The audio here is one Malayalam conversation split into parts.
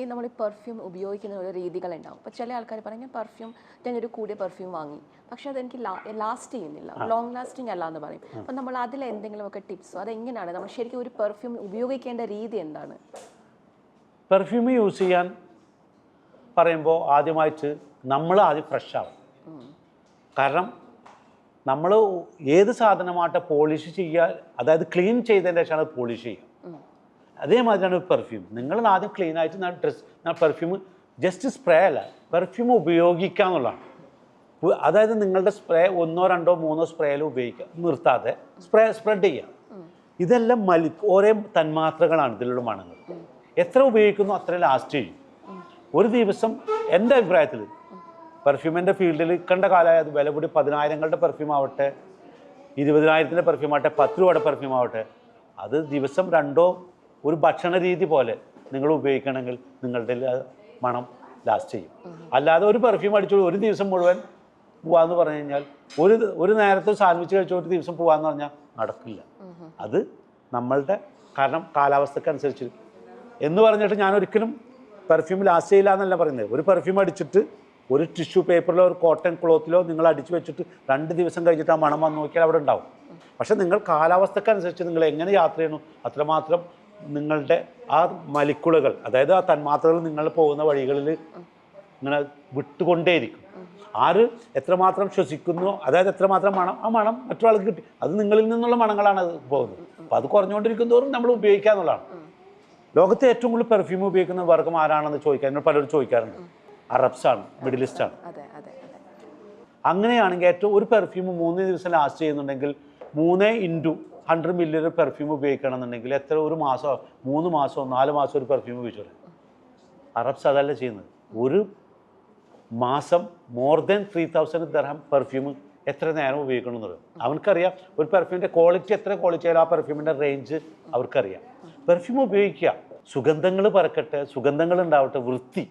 ഈ നമ്മൾ ഈ പെർഫ്യൂം ഉപയോഗിക്കുന്ന ഓരോ രീതികളുണ്ടാവും. അപ്പോൾ ചില ആൾക്കാർ പറയും ഞാൻ പെർഫ്യൂം ഞാനൊരു കൂടിയ പെർഫ്യൂം വാങ്ങി. പക്ഷേ അതെനിക്ക് ലാസ്റ്റ് ചെയ്യുന്നില്ല. ലോങ് ലാസ്റ്റിംഗ് അല്ല എന്ന് പറയും. അപ്പം നമ്മൾ അതിൽ എന്തെങ്കിലുമൊക്കെ ടിപ്സോ അതെങ്ങനെയാണ് നമ്മൾ ശരിക്കും ഒരു പെർഫ്യൂം ഉപയോഗിക്കേണ്ട രീതി എന്താണ്? പെർഫ്യൂം യൂസ് ചെയ്യാൻ പറയുമ്പോൾ ആദ്യമായിട്ട് നമ്മൾ ആദ്യം ഫ്രഷ് ആവും കാരണം നമ്മൾ ഏത് സാധനമായിട്ട് പോളിഷ് ചെയ്യുക അതായത് ക്ലീൻ ചെയ്തതിന്റെ ശേഷമാണ് പോളിഷ് ചെയ്യുക. അതേമാതിരിയാണ് പെർഫ്യൂം നിങ്ങൾ ആദ്യം ക്ലീൻ ആയിട്ട് ഞാൻ ഡ്രസ് ഞാൻ പെർഫ്യൂം ജസ്റ്റ് സ്പ്രേ അല്ല പെർഫ്യൂം ഉപയോഗിക്കുക എന്നുള്ളതാണ്. അതായത് നിങ്ങളുടെ സ്പ്രേ ഒന്നോ രണ്ടോ മൂന്നോ സ്പ്രേയിൽ ഉപയോഗിക്കുക നിർത്താതെ സ്പ്രേ സ്പ്രെഡ് ചെയ്യുക. ഇതെല്ലാം മലി ഓരോ തന്മാത്രകളാണ് ഇതിലുള്ള മണങ്ങൾ. എത്ര ഉപയോഗിക്കുന്നു അത്ര ലാസ്റ്റ് ചെയ്യും. ഒരു ദിവസം എന്റെ അഭിപ്രായത്തിൽ പെർഫ്യൂമിന്റെ ഫീൽഡിൽ കണ്ട കാലമായ അത് വില കൂടി പതിനായിരങ്ങളുടെ പെർഫ്യൂം ആവട്ടെ ഇരുപതിനായിരത്തിന്റെ പെർഫ്യൂം ആവട്ടെ പത്ത് രൂപയുടെ പെർഫ്യൂം ആവട്ടെ അത് ദിവസം രണ്ടോ ഒരു ഭക്ഷണ രീതി പോലെ നിങ്ങൾ ഉപയോഗിക്കണമെങ്കിൽ നിങ്ങളുടെ മണം ലാസ്റ്റ് ചെയ്യും. അല്ലാതെ ഒരു പെർഫ്യൂം അടിച്ചു ഒരു ദിവസം മുഴുവൻ പോവാന്ന് പറഞ്ഞു കഴിഞ്ഞാൽ ഒരു ഒരു നേരത്തെ സാൻഡ്വിച്ച് കഴിച്ച ഒരു ദിവസം പോവാന്ന് പറഞ്ഞാൽ നടക്കില്ല. അത് നമ്മളുടെ കാരണം കാലാവസ്ഥക്കനുസരിച്ച് എന്ന് പറഞ്ഞിട്ട് ഞാൻ ഒരിക്കലും പെർഫ്യൂം ലാസ്റ്റ് ചെയ്യില്ല എന്നല്ല പറയുന്നത്. ഒരു പെർഫ്യൂം അടിച്ചിട്ട് ഒരു ടിഷ്യൂ പേപ്പറിലോ ഒരു കോട്ടൺ ക്ലോത്തിലോ നിങ്ങൾ അടിച്ചു വെച്ചിട്ട് രണ്ട് ദിവസം കഴിഞ്ഞിട്ട് ആ മണം വന്ന് നോക്കിയാൽ അവിടെ ഉണ്ടാവും. പക്ഷെ നിങ്ങൾ കാലാവസ്ഥക്കനുസരിച്ച് നിങ്ങൾ എങ്ങനെ യാത്ര ചെയ്യണു അത്രമാത്രം നിങ്ങളുടെ ആ മലിക്കുളകൾ അതായത് ആ തന്മാത്രകൾ നിങ്ങൾ പോകുന്ന വഴികളിൽ ഇങ്ങനെ വിട്ടുകൊണ്ടേയിരിക്കും. ആര് എത്രമാത്രം ശ്വസിക്കുന്നു അതായത് എത്രമാത്രം മണം ആ മണം മറ്റൊരാൾക്ക് കിട്ടി. അത് നിങ്ങളിൽ നിന്നുള്ള മണങ്ങളാണ് അത് പോകുന്നത്. അപ്പോൾ അത് കുറഞ്ഞുകൊണ്ടിരിക്കും തോറും നമ്മൾ ഉപയോഗിക്കുക എന്നുള്ളതാണ്. ലോകത്തെ ഏറ്റവും കൂടുതൽ പെർഫ്യൂം ഉപയോഗിക്കുന്ന വർഗം ആരാണെന്ന് ചോദിക്കാൻ എന്നോട് പലരും ചോദിക്കാറുണ്ട്. അറബ്സ് ആണ് മിഡിൽ ഈസ്റ്റ് ആണ്. അതെ അതെ അതെ. അങ്ങനെയാണെങ്കിൽ ഏറ്റവും ഒരു പെർഫ്യൂം മൂന്ന് ദിവസം ലാസ്റ്റ് ചെയ്യുന്നുണ്ടെങ്കിൽ മൂന്ന് ഇന്റു ഹൺഡ്രഡ് മില്യൺ പെർഫ്യൂം ഉപയോഗിക്കണം എന്നുണ്ടെങ്കിൽ എത്ര ഒരു മാസമോ മൂന്ന് മാസമോ നാല് മാസമോ ഒരു പെർഫ്യൂം ഉപയോഗിച്ചോളെ അറബ്സ് അതല്ല ചെയ്യുന്നത്. ഒരു മാസം മോർ ദാൻ ത്രീ തൗസൻഡ് ദർഹം പെർഫ്യൂം എത്ര നേരം ഉപയോഗിക്കണം എന്നുള്ളത്. അവനക്കറിയാം ഒരു പെർഫ്യൂമിന്റെ ക്വാളിറ്റി എത്ര ക്വാളിറ്റി ആയാലും ആ പെർഫ്യൂമിന്റെ റേഞ്ച് അവർക്കറിയാം. പെർഫ്യൂം ഉപയോഗിക്കുക. സുഗന്ധങ്ങൾ പറക്കട്ടെ സുഗന്ധങ്ങൾ ഉണ്ടാവട്ടെ വൃത്തി.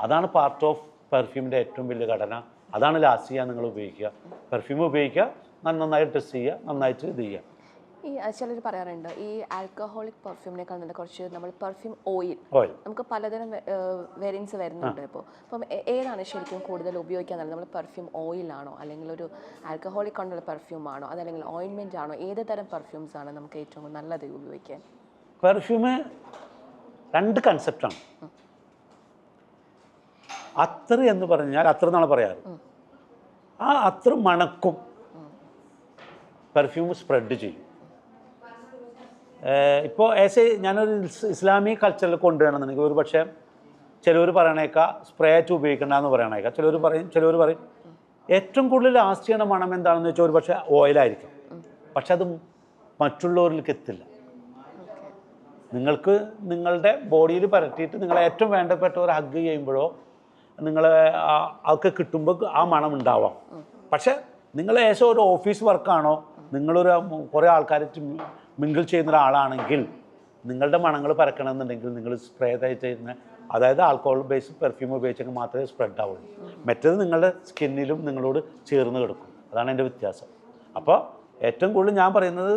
അതാണ് പാർട്ട് ഓഫ് പെർഫ്യൂമിന്റെ ഏറ്റവും വലിയ ഘടന. അതാണ് ലാസ്റ്റ് ചെയ്യാൻ നിങ്ങൾ ഉപയോഗിക്കുക. പെർഫ്യൂം ഉപയോഗിക്കുക നന്നായിട്ട് നന്നായി ഡ്രസ്സ് ചെയ്യുക നന്നായിട്ട് ഇത് ചെയ്യുക. ഈ ചിലർ പറയാറുണ്ട് ഈ ആൽക്കഹോളിക് പെർഫ്യൂമിനേക്കാൾ നല്ല കുറച്ച് നമ്മൾ പെർഫ്യൂം ഓയിൽ ഓയിൽ നമുക്ക് പലതരം വേരിയൻസ് വരുന്നുണ്ട് ഇപ്പോൾ അപ്പം ഏതാണ് ശരിക്കും കൂടുതൽ ഉപയോഗിക്കാൻ നല്ലത്? നമ്മൾ പെർഫ്യൂം ഓയിലാണോ അല്ലെങ്കിൽ ഒരു ആൽക്കഹോളിക് കൊണ്ടുള്ള പെർഫ്യൂം ആണോ? അതല്ലെങ്കിൽ ഓയിൻമെന്റ് ആണോ? ഏത് തരം പെർഫ്യൂംസ് ആണ് നമുക്ക് ഏറ്റവും നല്ലത് ഉപയോഗിക്കാൻ? പെർഫ്യൂമ് രണ്ട് കൺസെപ്റ്റാണ് അത്ര എന്ന് പറഞ്ഞാൽ അത്ര എന്നാണ് പറയാറ്. ആ അത്ര മണക്കും പെർഫ്യൂം സ്പ്രെഡ് ചെയ്യും. ഇപ്പോൾ എ ഞാനൊരു ഇസ് ഇസ്ലാമിക് കൾച്ചറിൽ കൊണ്ടുവരണമെന്നുണ്ടെങ്കിൽ ഒരു പക്ഷേ ചിലവർ പറയണേക്കാ സ്പ്രേ ആയിട്ട് ഉപയോഗിക്കണ്ടെന്ന് പറയണേക്കാ. ചിലവർ പറയും ചിലവർ പറയും ഏറ്റവും കൂടുതൽ ലാസ്റ്റ് ചെയ്യണ മണം എന്താണെന്ന് വെച്ചാൽ ഒരു പക്ഷേ ഓയിലായിരിക്കും പക്ഷെ അത് മറ്റുള്ളവരിലേക്ക് എത്തില്ല. നിങ്ങൾക്ക് നിങ്ങളുടെ ബോഡിയിൽ പരട്ടിയിട്ട് നിങ്ങളെ ഏറ്റവും വേണ്ടപ്പെട്ട ഒരു ഹഗ് ചെയ്യുമ്പോഴോ നിങ്ങൾ അതൊക്കെ കിട്ടുമ്പോൾ ആ മണം ഉണ്ടാവാം. പക്ഷെ നിങ്ങൾ ഏശോ ഒരു ഓഫീസ് വർക്കാണോ നിങ്ങളൊരു കുറേ ആൾക്കാർ മിങ്കിൾ ചെയ്യുന്ന ഒരാളാണെങ്കിൽ നിങ്ങളുടെ മണങ്ങൾ പരക്കണമെന്നുണ്ടെങ്കിൽ നിങ്ങൾ സ്പ്രേ ചെയ്യുന്ന അതായത് ആൽക്കഹോൾ ബേസ് പെർഫ്യൂം ഉപയോഗിച്ചെങ്കിൽ മാത്രമേ സ്പ്രെഡ് ആവുള്ളൂ. മറ്റേത് നിങ്ങളുടെ സ്കിന്നിലും നിങ്ങളോട് ചേർന്ന് കിടക്കും. അതാണ് എന്റെ വ്യത്യാസം. അപ്പോൾ ഏറ്റവും കൂടുതൽ ഞാൻ പറയുന്നത്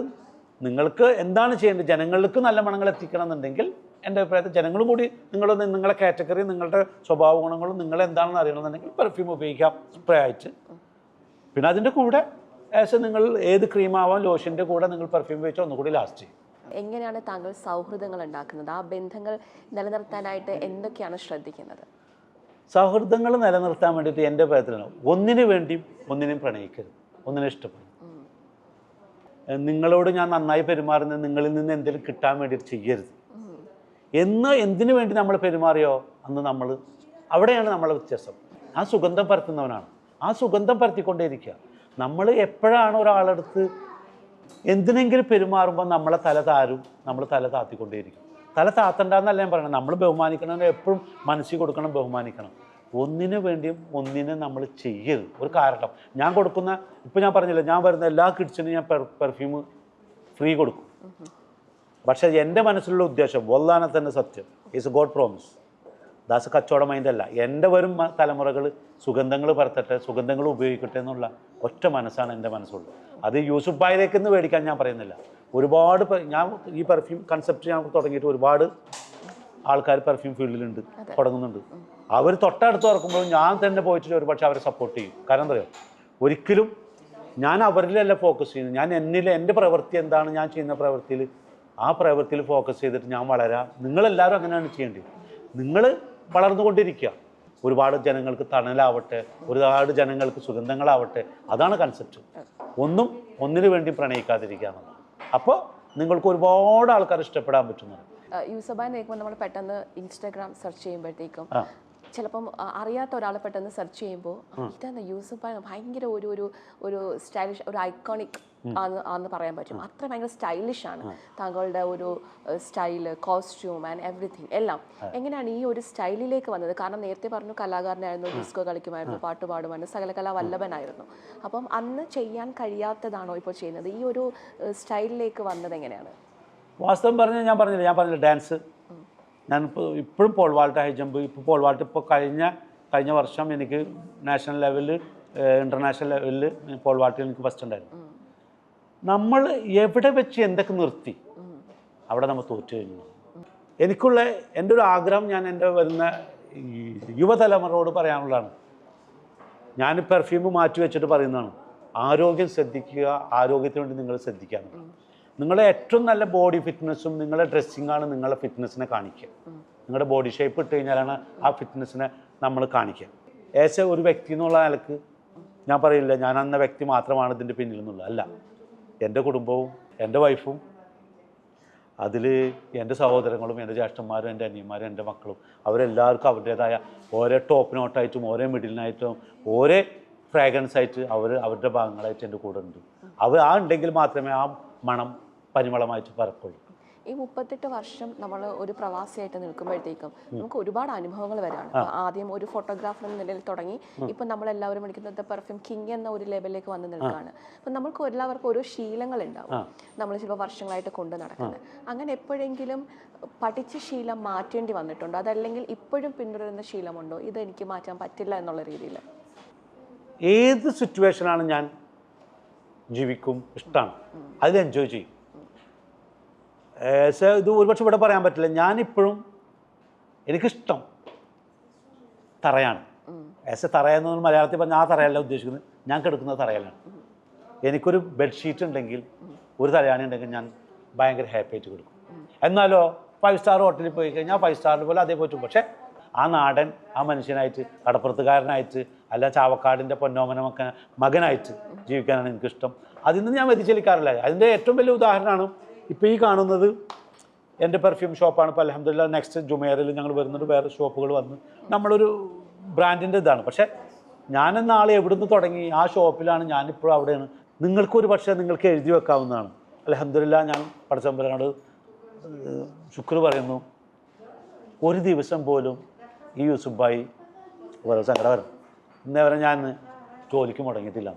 നിങ്ങൾക്ക് എന്താണ് ചെയ്യേണ്ടത്? ജനങ്ങൾക്ക് നല്ല മണങ്ങൾ എത്തിക്കണം എന്നുണ്ടെങ്കിൽ എന്റെ അഭിപ്രായത്തിൽ ജനങ്ങളും കൂടി നിങ്ങൾ നിങ്ങളുടെ കാറ്റഗറി നിങ്ങളുടെ സ്വഭാവ ഗുണങ്ങളും നിങ്ങൾ എന്താണെന്ന് അറിയണമെന്നുണ്ടെങ്കിൽ പെർഫ്യൂം ഉപയോഗിക്കാം സ്പ്രേ ആയിട്ട്. പിന്നെ അതിന്റെ കൂടെ ഏകദേശം നിങ്ങൾ ഏത് ക്രീമാവാം ലോഷന്റെ കൂടെ നിങ്ങൾ പെർഫ്യൂം വെച്ചോ ഒന്നുകൂടി ലാസ്റ്റ് ചെയ്യും. എങ്ങനെയാണ് താങ്കൾ സൗഹൃദങ്ങൾ ഉണ്ടാക്കുന്നത്? ആ ബന്ധങ്ങൾ നിലനിർത്താനായിട്ട് എന്തൊക്കെയാണ് ശ്രദ്ധിക്കുന്നത്? സൗഹൃദങ്ങൾ നിലനിർത്താൻ വേണ്ടിയിട്ട് എന്റെ അഭിപ്രായത്തിലാണ്. ഒന്നിനു വേണ്ടിയും ഒന്നിനും പ്രണയിക്കരുത്. ഒന്നിനെ ഇഷ്ടപ്പെടും. നിങ്ങളോട് ഞാൻ നന്നായി പെരുമാറുന്നത് നിങ്ങളിൽ നിന്ന് എന്തെങ്കിലും കിട്ടാൻ വേണ്ടിയിട്ട് ചെയ്യരുത്. എന്ന് എന്തിനു വേണ്ടി നമ്മൾ പെരുമാറിയോ? അന്ന് നമ്മൾ അവിടെയാണ് നമ്മളെ വ്യത്യാസം. ആ സുഗന്ധം പരത്തുന്നവനാണ്. ആ സുഗന്ധം പരത്തിക്കൊണ്ടേയിരിക്കുക. നമ്മൾ എപ്പോഴാണ് ഒരാളെടുത്ത് എന്തിനെങ്കിലും പെരുമാറുമ്പോൾ നമ്മളെ തല താരും നമ്മൾ തല താത്തിക്കൊണ്ടേയിരിക്കും. തല താത്തണ്ടെന്നല്ല ഞാൻ പറയണം നമ്മൾ ബഹുമാനിക്കണം എപ്പോഴും മനസ്സിൽ കൊടുക്കണം ബഹുമാനിക്കണം. ഒന്നിനു വേണ്ടിയും ഒന്നിനെ നമ്മൾ ചെയ്യരുത്. ഒരു കാരണം. ഞാൻ കൊടുക്കുന്ന ഇപ്പം ഞാൻ പറഞ്ഞില്ല ഞാൻ വരുന്ന എല്ലാ കിഡ്സിനും ഞാൻ പെർഫ്യൂം ഫ്രീ കൊടുക്കും. പക്ഷേ എന്റെ മനസ്സിലുള്ള ഉദ്ദേശം വല്ലാനെ തന്നെ സത്യം ഈസ് ഗോഡ് പ്രോമിസ് ദാസ് കച്ചവട മൈൻഡല്ല എന്റെ വരും തലമുറകൾ സുഗന്ധങ്ങൾ പരത്തട്ടെ സുഗന്ധങ്ങൾ ഉപയോഗിക്കട്ടെ എന്നുള്ള ഒറ്റ മനസ്സാണ് എന്റെ മനസ്സുള്ളത്. അത് യൂസുഫ് ബായിലേക്ക് നിന്ന് മേടിക്കാൻ ഞാൻ പറയുന്നില്ല. ഒരുപാട് ഞാൻ ഈ പെർഫ്യൂം കൺസെപ്റ്റ് ഞാൻ തുടങ്ങിയിട്ട് ഒരുപാട് ആൾക്കാർ പെർഫ്യൂം ഫീൽഡിലുണ്ട് തുടങ്ങുന്നുണ്ട്. അവർ തൊട്ടടുത്ത് തുറക്കുമ്പോൾ ഞാൻ തന്നെ പോയിട്ട് ഒരു പക്ഷേ അവരെ സപ്പോർട്ട് ചെയ്യും. കാരണം എന്താ ഒരിക്കലും ഞാൻ അവരിലല്ല ഫോക്കസ് ചെയ്യുന്നത്. ഞാൻ എന്നിൽ എന്റെ പ്രവൃത്തി എന്താണ് ഞാൻ ചെയ്യുന്ന പ്രവൃത്തിയിൽ ആ പ്രവൃത്തിയിൽ ഫോക്കസ് ചെയ്തിട്ട് ഞാൻ വളരാം. നിങ്ങളെല്ലാവരും അങ്ങനെയാണ് ചെയ്യേണ്ടത്. നിങ്ങൾ വളർന്നുകൊണ്ടിരിക്കുക. ഒരുപാട് ജനങ്ങൾക്ക് തണലാവട്ടെ ഒരുപാട് ജനങ്ങൾക്ക് സുഗന്ധങ്ങളാവട്ടെ അതാണ് കൺസെപ്റ്റ് ഒന്നും ഒന്നിനു വേണ്ടി പ്രണയിക്കാതിരിക്കുക എന്നുള്ളത് അപ്പോൾ നിങ്ങൾക്ക് ഒരുപാട് ആൾക്കാർ ഇഷ്ടപ്പെടാൻ പറ്റുന്നത് യൂസബായി നോക്കുമ്പോൾ നമ്മൾ പെട്ടെന്ന് ഇൻസ്റ്റാഗ്രാം സെർച്ച് ചെയ്യുമ്പോഴത്തേക്കും ചിലപ്പം അറിയാത്ത ഒരാളെ പെട്ടെന്ന് സെർച്ച് ചെയ്യുമ്പോൾ ഇതാണ് യൂസഫായ ഭയങ്കര ഒരു ഒരു ഒരു സ്റ്റൈലിഷ് ഒരു ഐക്കോണിക് ആന്ന് പറയാൻ പറ്റും. അത്ര ഭയങ്കര സ്റ്റൈലിഷ് ആണ്. താങ്കളുടെ ഒരു സ്റ്റൈൽ കോസ്റ്റ്യൂം ആൻഡ് എവറിഥിങ് എല്ലാം. എങ്ങനെയാണ് ഈ ഒരു സ്റ്റൈലിലേക്ക് വന്നത്? കാരണം നേരത്തെ പറഞ്ഞു കലാകാരനായിരുന്നു ഡിസ്കോ കളിക്കുമായിരുന്നു പാട്ട് പാടുമായിരുന്നു സകലകലാ വല്ലഭനായിരുന്നു. അപ്പം അന്ന് ചെയ്യാൻ കഴിയാത്തതാണോ ഇപ്പോൾ ചെയ്യുന്നത്? ഈ ഒരു സ്റ്റൈലിലേക്ക് വന്നത് എങ്ങനെയാണ്? വാസ്തവം പറഞ്ഞാൽ ഞാൻ പറഞ്ഞില്ല. ഞാൻ പറഞ്ഞില്ല ഡാൻസ്. ഞാൻ ഇപ്പോൾ ഇപ്പോഴും പോൾ വാൾട്ട് ഹൈ ജമ്പ് ഇപ്പോൾ പോൾ വാൾട്ട് ഇപ്പോൾ കഴിഞ്ഞ കഴിഞ്ഞ വർഷം എനിക്ക് നാഷണൽ ലെവലിൽ ഇന്റർനാഷണൽ ലെവലിൽ പോൾ വാൾട്ടിൽ എനിക്ക് ഫസ്റ്റ് ഉണ്ടായിരുന്നു. നമ്മൾ എവിടെ വെച്ച് എന്തൊക്കെ നിർത്തി? അവിടെ നമ്മൾ തോറ്റു കഴിഞ്ഞു. എനിക്കുള്ള എന്റെ ഒരു ആഗ്രഹം ഞാൻ എന്റെ വരുന്ന യുവതലമുറയോട് പറയാനുള്ളതാണ്. ഞാൻ പെർഫ്യൂം മാറ്റി വെച്ചിട്ട് പറയുന്നതാണ്. ആരോഗ്യം ശ്രദ്ധിക്കുക ആരോഗ്യത്തിന് വേണ്ടി നിങ്ങൾ ശ്രദ്ധിക്കാനുള്ളത് നിങ്ങളുടെ ഏറ്റവും നല്ല ബോഡി ഫിറ്റ്നസ്സും നിങ്ങളുടെ ഡ്രസ്സിങ്ങാണ് നിങ്ങളുടെ ഫിറ്റ്നസ്സിനെ കാണിക്കുക. നിങ്ങളുടെ ബോഡി ഷേപ്പ് ഇട്ട് കഴിഞ്ഞാലാണ് ആ ഫിറ്റ്നസ്സിനെ നമ്മൾ കാണിക്കുക. ഏശ ഒരു വ്യക്തി എന്നുള്ള നിലയ്ക്ക് ഞാൻ പറയില്ല ഞാൻ അന്ന വ്യക്തി മാത്രമാണ് ഇതിന്റെ പിന്നിൽ എന്നുള്ളത് അല്ല. എന്റെ കുടുംബവും എന്റെ വൈഫും അതിൽ എന്റെ സഹോദരങ്ങളും എന്റെ ജ്യേഷ്ഠന്മാരും എന്റെ അനിയന്മാരും എന്റെ മക്കളും അവരെല്ലാവർക്കും അവരുടേതായ ഓരോ ടോപ്പ് നോട്ടായിട്ടും ഓരോ മിഡിലിനായിട്ടും ഓരോ ഫ്രാഗ്രൻസ് ആയിട്ട് അവർ അവരുടെ ഭാഗങ്ങളായിട്ട് എന്റെ കൂടെ ഉണ്ട് അവർ ആ ഉണ്ടെങ്കിൽ മാത്രമേ ആ മണം പരിമളമായിട്ട് പറക്കുള്ളൂ. ഈ മുപ്പത്തെട്ട് വർഷം നമ്മൾ ഒരു പ്രവാസിയായിട്ട് നിൽക്കുമ്പോഴത്തേക്കും നമുക്ക് ഒരുപാട് അനുഭവങ്ങൾ വരാണ്. ആദ്യം ഒരു ഫോട്ടോഗ്രാഫർ എന്ന നിലയിൽ തുടങ്ങി ഇപ്പൊ നമ്മൾ എല്ലാവരും വിളിക്കുന്നത് പെർഫ്യൂം കിങ് എന്ന ഒരു ലെവലിലേക്ക് വന്ന് നിൽക്കുകയാണ് അപ്പൊ നമുക്ക് എല്ലാവർക്കും ഓരോ ശീലങ്ങൾ ഉണ്ടാവും. നമ്മൾ ചിലപ്പോൾ വർഷങ്ങളായിട്ട് കൊണ്ട് നടക്കുന്നത്. അങ്ങനെ എപ്പോഴെങ്കിലും പഠിച്ച ശീലം മാറ്റേണ്ടി വന്നിട്ടുണ്ടോ? അതല്ലെങ്കിൽ ഇപ്പോഴും പിന്തുടരുന്ന ശീലമുണ്ടോ? ഇത് എനിക്ക് മാറ്റാൻ പറ്റില്ല എന്നുള്ള രീതിയിൽ. ഏത് സിറ്റുവേഷനാണ് ഞാൻ ജീവിക്കും ഇഷ്ടമാണ്? അതിൽ എൻജോയ് ചെയ്യും. ഏസ് ഇത് ഒരുപക്ഷെ ഇവിടെ പറയാൻ പറ്റില്ല. ഞാനിപ്പോഴും എനിക്കിഷ്ടം തറയാണ്. ഏസ് എ തറയെന്ന് മലയാളത്തിൽ പറഞ്ഞാൽ ആ തറയല്ല ഉദ്ദേശിക്കുന്നത്. ഞാൻ കിടക്കുന്ന തറയിലാണ്. എനിക്കൊരു ബെഡ്ഷീറ്റ് ഉണ്ടെങ്കിൽ ഒരു തലയാണി ഉണ്ടെങ്കിൽ ഞാൻ ഭയങ്കര ഹാപ്പി ആയിട്ട് കൊടുക്കും. എന്നാലോ ഫൈവ് സ്റ്റാർ ഹോട്ടലിൽ പോയി കഴിഞ്ഞാൽ ഫൈവ് സ്റ്റാറിൽ പോലെ അതേ പറ്റും. പക്ഷേ ആ നാടൻ ആ മനുഷ്യനായിട്ട് കടപ്പുറത്തുകാരനായിട്ട് അല്ല ചാവക്കാടിന്റെ പൊന്നോമന മക്ക മകനായിട്ട് ജീവിക്കാനാണ് എനിക്കിഷ്ടം. അതിൽ നിന്ന് ഞാൻ വ്യതിചലിക്കാറില്ല. അതിന്റെ ഏറ്റവും വലിയ ഉദാഹരണമാണ് ഇപ്പോൾ ഈ കാണുന്നത് എന്റെ പെർഫ്യൂം ഷോപ്പാണ് ഇപ്പോൾ അലഹമില്ല നെക്സ്റ്റ് ജുമേറിൽ ഞങ്ങൾ വരുന്നുണ്ട് വേറെ ഷോപ്പുകൾ വന്ന് നമ്മളൊരു ബ്രാൻഡിന്റെ ഇതാണ്. പക്ഷേ ഞാനെന്ന ആൾ എവിടുന്ന് തുടങ്ങി? ആ ഷോപ്പിലാണ് ഞാനിപ്പോഴും അവിടെയാണ്. നിങ്ങൾക്കൊരു പക്ഷേ നിങ്ങൾക്ക് എഴുതി വെക്കാവുന്നതാണ്. അലഹമില്ല ഞാൻ പടച്ചമ്പരനോട് ശുക്ർ പറയുന്നു ഒരു ദിവസം പോലും ഈ യൂസുഫായി ഓരോ സങ്കടം വരും. ഇന്നേ വരെ ഞാൻ ജോലിക്ക് മുടങ്ങിയിട്ടില്ല.